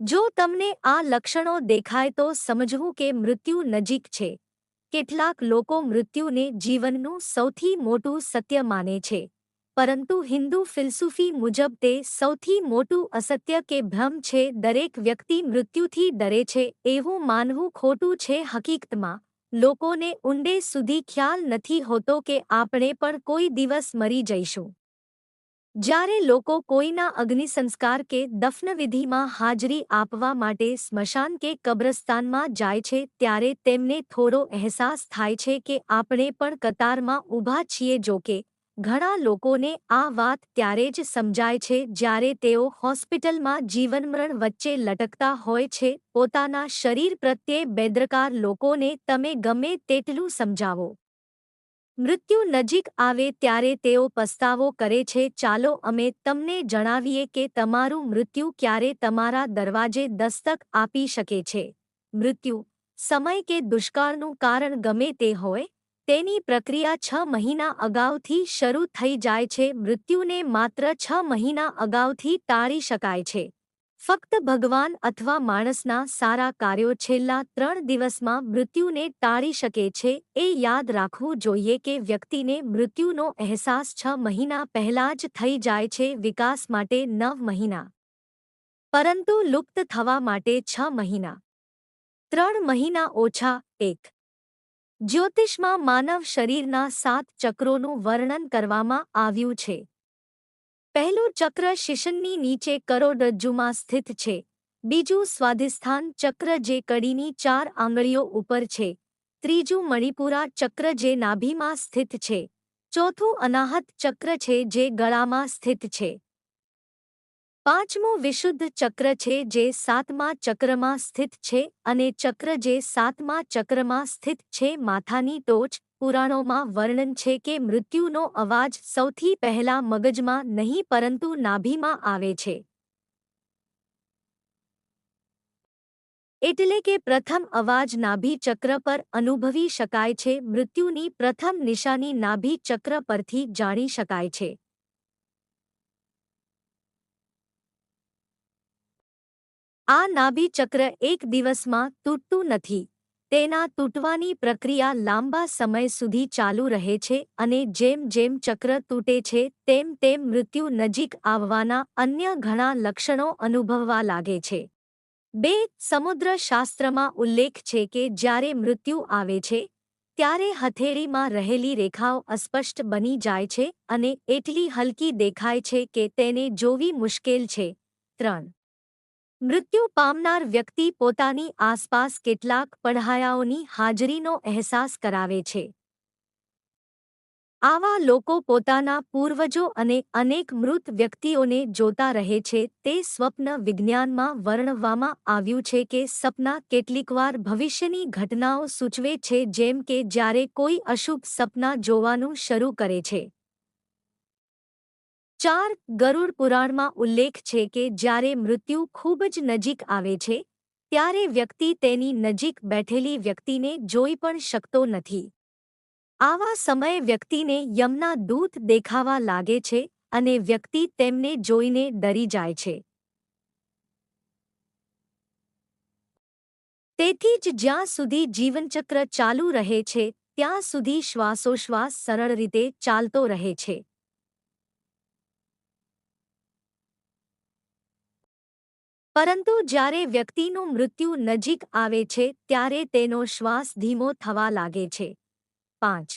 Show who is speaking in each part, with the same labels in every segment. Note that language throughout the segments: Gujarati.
Speaker 1: જો તમને આ લક્ષણો દેખાય તો સમજવું કે મૃત્યુ નજીક છે. કેટલાક લોકો મૃત્યુને જીવનનું સૌથી મોટું સત્ય માને છે. પરંતુ હિન્દુ ફિલસૂફી મુજબ તે સૌથી મોટું અસત્ય કે ભ્રમ છે દરેક વ્યક્તિ મૃત્યુથી ડરે છે એવું માનવું ખોટું છે હકીકતમાં. લોકોને ઊંડે સુધી ખ્યાલ નથી હોતો કે આપણે પણ કોઈ દિવસ મરી જઈશું. જ્યારે લોકો કોઈના અગ્નિસંસ્કાર કે દફનવિધિમાં હાજરી આપવા માટે સ્મશાન કે કબ્રસ્તાનમાં જાય છે, ત્યારે તેમને થોડો અહેસાસ થાય છે કે આપણે પણ કતારમાં ઊભા છીએ જો કે ઘણા લોકોને આ વાત ત્યારે જ સમજાય છે જ્યારે તેઓ હોસ્પિટલમાં જીવનમરણ વચ્ચે લટકતા હોય છે, પોતાના શરીર પ્રત્યે બેદરકાર લોકોને તમે ગમે તેટલું સમજાવો. મૃત્યુ નજીક આવે ત્યારે તેઓ પસ્તાવો કરે છે, ચાલો અમે તમને જણાવીએ કે તમારું મૃત્યુ ક્યારે તમારા દરવાજે દસ્તક આપી શકે છે. મૃત્યુ. સમય કે દુષ્કાળનું કારણ ગમે તે હોય, તેની પ્રક્રિયા છ મહિના અગાઉથી શરૂ થઈ જાય છે, મૃત્યુને માત્ર છ મહિના અગાઉથી ટાળી શકાય છે. ફક્ત ભગવાન અથવા માણસના સારા કાર્યો છેલ્લા ત્રણ દિવસમાં મૃત્યુને ટાળી શકે છે, એ યાદ રાખવું જોઈએ કે વ્યક્તિને મૃત્યુનો અહેસાસ છ મહિના પહેલા જ થઈ જાય છે વિકાસ માટે નવ મહિના. પરંતુ લુપ્ત થવા માટે છ મહિના. ત્રણ મહિના ઓછા એક. જ્યોતિષમાં માનવ શરીરના સાત ચક્રોનું વર્ણન કરવામાં આવ્યું છે. પહેલું ચક્ર શિશનની નીચે કરોડરજ્જુમાં સ્થિત છે. બીજું સ્વાધિષ્ઠાન ચક્ર જે કડીની ચાર આંગળીઓ ઉપર છે. ત્રીજું મણિપુરા ચક્ર જે નાભીમાં સ્થિત છે. ચોથું અનાહત ચક્ર છે જે ગળામાં સ્થિત છે. પાંચમું વિશુદ્ધ ચક્ર છે જે સાતમા ચક્રમાં સ્થિત છે અને ચક્ર જે સાતમા ચક્રમાં સ્થિત છે માથાની ટોચ પુરાણોમાં વર્ણન છે કે મૃત્યુનો અવાજ સૌથી પહેલા મગજમાં નહીં પરંતુ નાભીમાં આવે છે. એટલે કે પ્રથમ અવાજ નાભી ચક્ર પર અનુભવી શકાય છે, મૃત્યુની પ્રથમ નિશાની નાભી ચક્ર પરથી જાણી શકાય છે. આ નાભી ચક્ર એક દિવસમાં તૂટતું નથી. તેના તૂટવાની પ્રક્રિયા લાંબા સમય સુધી ચાલુ રહે છે અને જેમ જેમ ચક્ર તૂટે છે, તેમ તેમ મૃત્યુ નજીક આવવાના અન્ય ઘણા લક્ષણો અનુભવવા લાગે છે. બે, સમુદ્રશાસ્ત્રમાં ઉલ્લેખ છે કે જ્યારે મૃત્યુ આવે છે, ત્યારે હથેળીમાં રહેલી રેખાઓ અસ્પષ્ટ બની જાય છે અને એટલી હલકી દેખાય છે કે તેને જોવી મુશ્કેલ છે. ત્રણ મૃત્યુ પામનાર વ્યક્તિ પોતાની આસપાસ કેટલાક પડહાયાઓની હાજરીનો અહેસાસ કરાવે છે. આવા લોકો પોતાના પૂર્વજો અને અનેક મૃત વ્યક્તિઓને જોતા રહે છે. તે સ્વપ્ન વિજ્ઞાનમાં વર્ણવવામાં આવ્યું છે કે સપના કેટલીકવાર ભવિષ્યની ઘટનાઓ સૂચવે છે, જેમ કે જ્યારે કોઈ અશુભ સપના જોવાનું શરૂ કરે છે. ચાર ગરુડ પુરાણમાં ઉલ્લેખ છે કે જ્યારે મૃત્યુ ખૂબ જ નજીક આવે છે, ત્યારે વ્યક્તિ તેની નજીક બેઠેલી વ્યક્તિને જોઈ પણ શકતો નથી. આવા સમયે વ્યક્તિને યમના દૂત દેખાવા લાગે છે અને વ્યક્તિ તેમને જોઈને ડરી જાય છે. તેથી જ જ્યાં સુધી જીવનચક્ર ચાલુ રહે છે, ત્યાં સુધી શ્વાસોશ્વાસ સરળ રીતે ચાલતો રહે છે. પરંતુ જ્યારે વ્યક્તિનું મૃત્યુ નજીક આવે છે, ત્યારે તેનો શ્વાસ ધીમો થવા લાગે છે. પાંચ.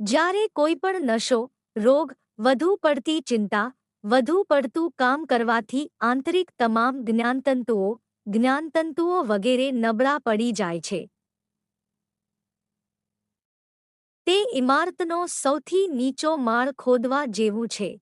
Speaker 1: જ્યારે કોઈ પણ નશો, રોગ, વધુ પડતી ચિંતા, વધુ પડતું કામ કરવાથી આંતરિક તમામ જ્ઞાનતંતુઓ જ્ઞાનતંતુઓ વગેરે નબળા પડી જાય છે. તે ઇમારતનો સૌથી નીચો માળ ખોદવા જેવું છે.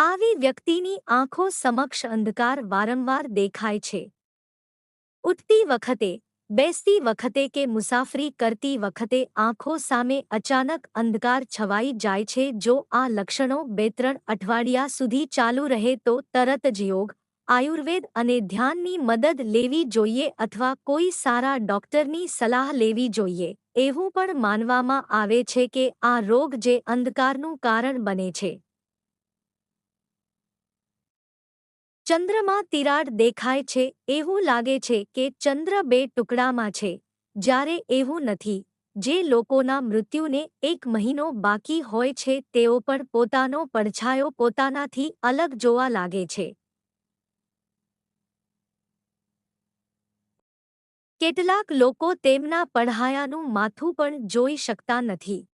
Speaker 1: આવી વ્યક્તિની આંખો સમક્ષ અંધકાર વારંવાર દેખાય છે. ઉઠતી વખતે, બેસતી વખતે કે મુસાફરી કરતી વખતે આંખો સામે અચાનક અંધકાર છવાઈ જાય છે. જો આ લક્ષણો બે ત્રણ અઠવાડિયા સુધી ચાલુ રહે તો તરત જ યોગ આયુર્વેદ અને ધ્યાનની મદદ લેવી જોઈએ અથવા કોઈ સારા ડોક્ટરની સલાહ લેવી જોઈએ. એવું પણ માનવામાં આવે છે કે આ રોગ જે અંધકારનું કારણ બને છે. ચંદ્રમાં તિરાડ દેખાય છે, એવું લાગે છે કે ચંદ્ર બે ટુકડામાં છે, જ્યારે એવું નથી. જે લોકોના મૃત્યુને એક મહિનો બાકી હોય છે, તેઓ પણ પોતાનો પડછાયો પોતાનાથી અલગ જોવા લાગે છે. કેટલાક લોકો તેમના પઢાયાનું માથું પણ જોઈ શકતા નથી.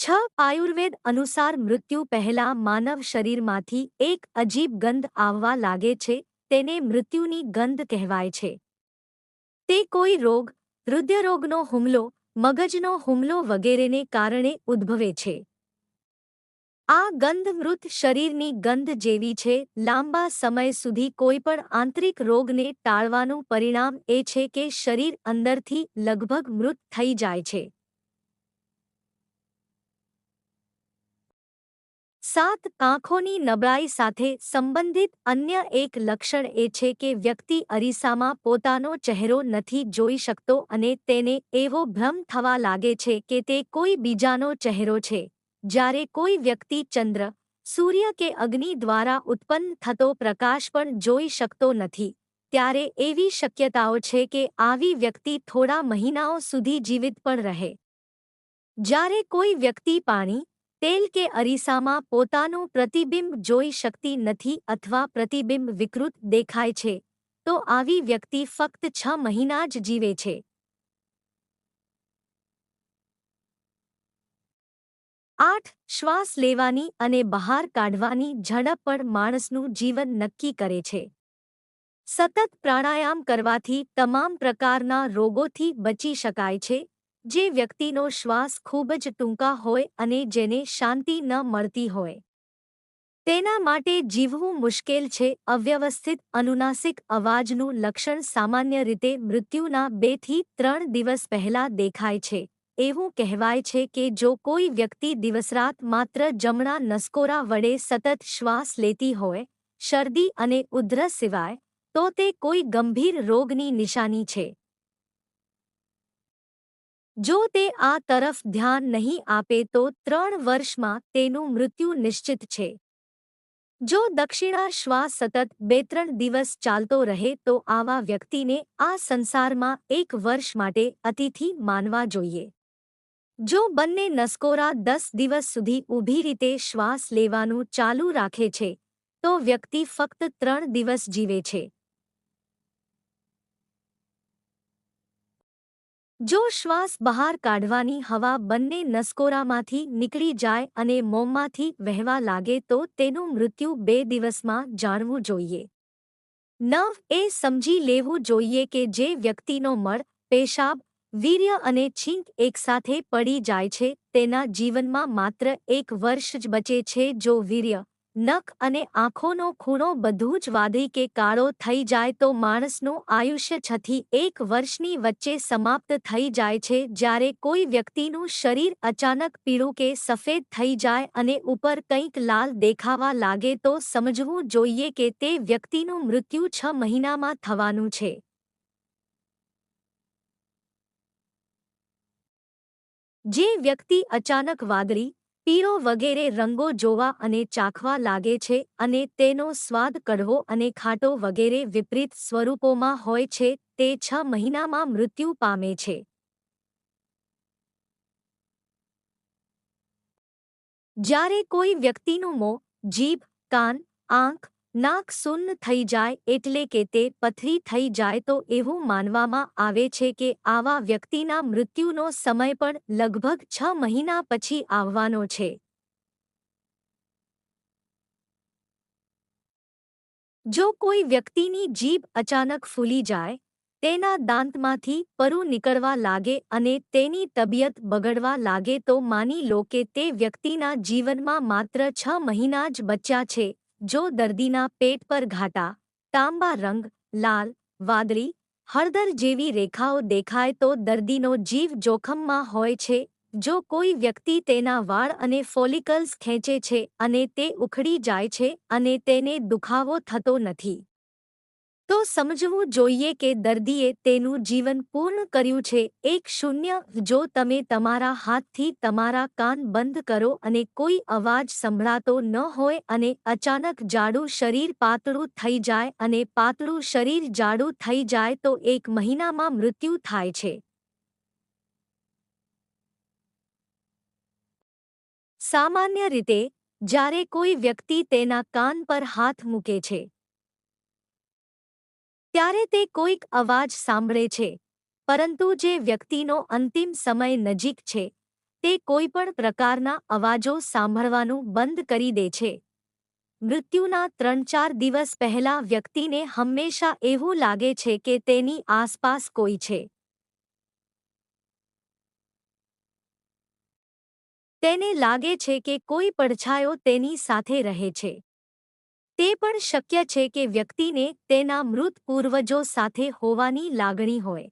Speaker 1: છ આયુર્વેદ અનુસાર મૃત્યુ પહેલા માનવ શરીરમાંથી એક અજીબ ગંધ આવવા લાગે છે, તેને મૃત્યુની ગંધ કહેવાય છે. તે કોઈ રોગ, હૃદયરોગનો હુમલો, મગજનો હુમલો વગેરેને કારણે ઉદ્ભવે છે. આ ગંધ મૃત શરીરની ગંધ જેવી છે, લાંબા સમય સુધી કોઈપણ આંતરિક રોગને ટાળવાનું પરિણામ એ છે કે શરીર અંદરથી લગભગ મૃત થઈ જાય છે. સાત આંખોની નબળાઈ સાથે સંબંધિત અન્ય એક લક્ષણ એ છે કે વ્યક્તિ અરીસામાં પોતાનો ચહેરો નથી જોઈ શકતો અને તેને એવો ભ્રમ થવા લાગે છે કે તે કોઈ બીજાનો ચહેરો છે. જ્યારે કોઈ વ્યક્તિ ચંદ્ર, સૂર્ય કે અગ્નિ દ્વારા ઉત્પન્ન થતો પ્રકાશ પણ જોઈ શકતો નથી, ત્યારે એવી શક્યતાઓ છે કે આવી વ્યક્તિ થોડા મહિનાઓ સુધી જીવિત પણ રહે. જ્યારે કોઈ વ્યક્તિ પાણી તેલ કે અરીસામાં પોતાનું પ્રતિબિંબ જોઈ શકતી નથી અથવા પ્રતિબિંબ વિકૃત દેખાય છે, તો આવી વ્યક્તિ ફક્ત છ મહિના જ જીવે છે. આઠ, શ્વાસ લેવાની અને બહાર કાઢવાની ઝડપ પણ માણસનું જીવન નક્કી કરે છે. સતત પ્રાણાયામ કરવાથી તમામ પ્રકારના રોગોથી બચી શકાય છે જે વ્યક્તિનો શ્વાસ ખૂબ જ ટૂંકા હોય અને જેને શાંતિ ન મળતી હોય. તેના માટે જીવવું મુશ્કેલ છે, અવ્યવસ્થિત અનુનાસિક અવાજનું લક્ષણ સામાન્ય રીતે મૃત્યુના બેથી ત્રણ દિવસ પહેલા દેખાય છે. એવું કહેવાય છે કે જો કોઈ વ્યક્તિ દિવસરાત માત્ર જમણા નસકોરા વડે સતત શ્વાસ લેતી હોય, શરદી અને ઉધરસ સિવાય, તો તે કોઈ ગંભીર રોગની નિશાની છે. જો તે આ તરફ ધ્યાન નહીં આપે તો ત્રણ વર્ષમાં તેનું મૃત્યુ નિશ્ચિત છે. જો દક્ષિણા શ્વાસ સતત બે ત્રણ દિવસ ચાલતો રહે તો આવા વ્યક્તિને આ સંસારમાં એક વર્ષ માટે અતિથિ માનવા જોઈએ. જો બંને નસકોરા દસ દિવસ સુધી ઊભી રીતે શ્વાસ લેવાનું ચાલુ રાખે છે, તો વ્યક્તિ ફક્ત ત્રણ દિવસ જીવે છે. જો શ્વાસ બહાર કાઢવાની હવા બંને નસકોરામાંથી નીકળી જાય અને મોંમાંથી વહેવા લાગે તો તેનું મૃત્યુ બે દિવસમાં જાણવું જોઈએ. નવ એ સમજી લેવું જોઈએ કે જે વ્યક્તિનો મળ, પેશાબ, વીર્ય અને છીંક એકસાથે પડી જાય છે, તેના જીવનમાં માત્ર એક વર્ષ જ બચે છે જો વીર્ય નખ અને આંખોનો ખૂણો બધું જ વાદળી કે કાળો થઈ જાય તો માણસનું આયુષ્ય છથી એક વર્ષની વચ્ચે સમાપ્ત થઈ જાય છે જ્યારે કોઈ વ્યક્તિનું શરીર અચાનક પીળું કે સફેદ થઈ જાય અને ઉપર કંઈક લાલ દેખાવા લાગે તો સમજવું જોઈએ કે તે વ્યક્તિનું મૃત્યુ છ મહિનામાં થવાનું છે. જે વ્યક્તિ અચાનક વાદળી પીળો વગેરે રંગો જોવા અને ચાખવા લાગે છે અને તેનો સ્વાદ કડવો અને ખાટો વગેરે વિપરીત સ્વરૂપોમાં હોય છે, તે છ મહિનામાં મૃત્યુ પામે છે. જ્યારે કોઈ વ્યક્તિનું મોં, જીભ, કાન, આંખ નાક સુન્ન થઈ જાય એટલે કે તે પથરી થઈ જાય તો એવું માનવામાં આવે છે કે આવા વ્યક્તિના મૃત્યુનો સમય પણ લગભગ છ મહિના પછી આવવાનો છે. જો કોઈ વ્યક્તિની જીભ અચાનક ફૂલી જાય, તેના દાંતમાંથી પરુ નીકળવા લાગે અને તેની તબિયત બગડવા લાગે તો માની લો કે તે વ્યક્તિના જીવનમાં માત્ર છ મહિના જ બચ્યા છે. જો દર્દીના પેટ પર ઘાટા, તાંબા રંગ, લાલ, વાદળી, હળદર જેવી રેખાઓ દેખાય તો દર્દીનો જીવ જોખમમાં હોય છે. જો કોઈ વ્યક્તિ તેના વાળ અને ફોલિકલ્સ ખેંચે છે અને તે ઉખડી જાય છે અને તેને દુખાવો થતો નથી. તો સમજવું જોઈએ કે દર્દીએ તેનું જીવન પૂર્ણ કર્યું છે. એક શૂન્ય, જો તમે તમારા હાથથી તમારા કાન બંધ કરો અને કોઈ અવાજ સંભળાતો ન હોય અને અચાનક જાડું શરીર પાતળું થઈ જાય અને પાતળું શરીર જાડું થઈ જાય તો એક મહિનામાં મૃત્યુ થાય છે. સામાન્ય રીતે, જ્યારે કોઈ વ્યક્તિ તેના કાન પર હાથ મૂકે છે ત્યારે તે કોઈક અવાજ સાંભળે છે, પરંતુ જે વ્યક્તિનો અંતિમ સમય નજીક છે, તે કોઈપણ પ્રકારના અવાજો સાંભળવાનું બંધ કરી દે છે. મૃત્યુના ત્રણ ચાર દિવસ પહેલા વ્યક્તિને હંમેશા એવું લાગે છે કે તેની આસપાસ કોઈ છે. તેને લાગે છે કે કોઈ પડછાયો તેની સાથે રહે છે. તે પણ શક્ય છે કે વ્યક્તિને તેના મૃત પૂર્વજો સાથે હોવાની લાગણી હોય.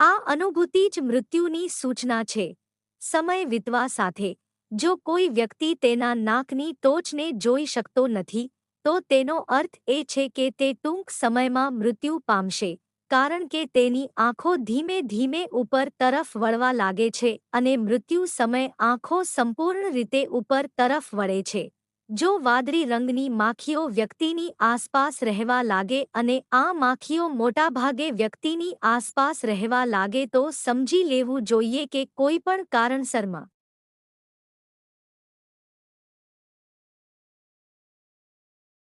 Speaker 1: આ અનુભૂતિ જ મૃત્યુની સૂચના છે. સમય વીતવા સાથે, જો કોઈ વ્યક્તિ તેના નાકની ટોચને જોઈ શકતો નથી, તો તેનો અર્થ એ છે કે તે ટૂંક સમયમાં મૃત્યુ પામશે, કારણ કે તેની આંખો ધીમે ધીમે ઉપર તરફ વળવા લાગે છે અને મૃત્યુ સમય આંખો સંપૂર્ણ રીતે ઉપર તરફ વળે છે. જો વાદળી રંગની માખીઓ વ્યક્તિની આસપાસ રહેવા લાગે અને આ માખીઓ મોટાભાગે વ્યક્તિની આસપાસ રહેવા લાગે તો સમજી લેવું જોઈએ કે કોઈ પણ કારણસરમાં